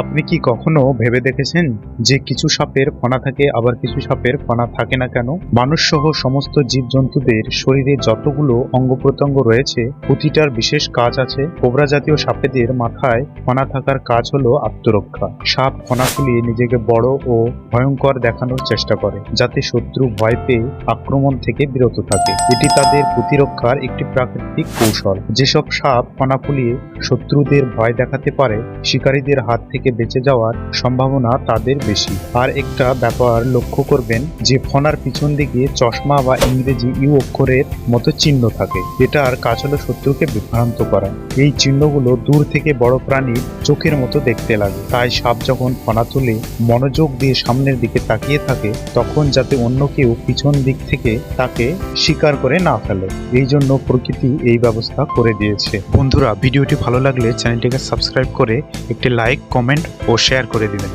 আপনি কি কখনো ভেবে দেখেছেন যে কিছু সাপের ফনা থাকে, আবার কিছু সাপের ফনা থাকে না কেন? মানুষ সহ সমস্ত জীবজন্তুদের শরীরে যতগুলো অঙ্গ প্রত্যঙ্গ রয়েছে, প্রতিটার বিশেষ কাজ আছে। কোবরা জাতীয় সাপেদের মাথায় ফনা থাকার কাজ হলো আত্মরক্ষা। সাপ ফনা ফুলিয়ে নিজেকে বড় ও ভয়ঙ্কর দেখানোর চেষ্টা করে, যাতে শত্রু ভয় পেয়ে আক্রমণ থেকে বিরত থাকে। এটি তাদের প্রতিরক্ষার একটি প্রাকৃতিক কৌশল। যেসব সাপ ফনা ফুলিয়ে শত্রুদের ভয় দেখাতে পারে, শিকারীদের হাত থেকে বেঁচে যাওয়ার সম্ভাবনা তাদের বেশি। আর একটা ব্যাপার লক্ষ্য করবেন যে ফনার পিছন দিকে চশমা বা ইংরেজি ইউ অক্ষরের মতো চিহ্ন থাকে এটার কাজ হলো শত্রুকে বিভ্রান্ত করা। এই চিহ্নগুলো দূর থেকে বড় প্রাণীর চোখের মতো দেখতে লাগে। তাই সাপ যখন ফনা তুলে মনোযোগ দিয়ে সামনের দিকে তাকিয়ে থাকে, তখন যাতে অন্য কেউ পিছন দিক থেকে তাকে শিকার করে না ফেলে। এই জন্য প্রকৃতি এই ব্যবস্থা করে দিয়েছে। বন্ধুরা, ভিডিওটি ভালো লাগলে চ্যানেলটিকে সাবস্ক্রাইব করে একটি লাইক কমেন্ট ও শেয়ার করে দিবেন।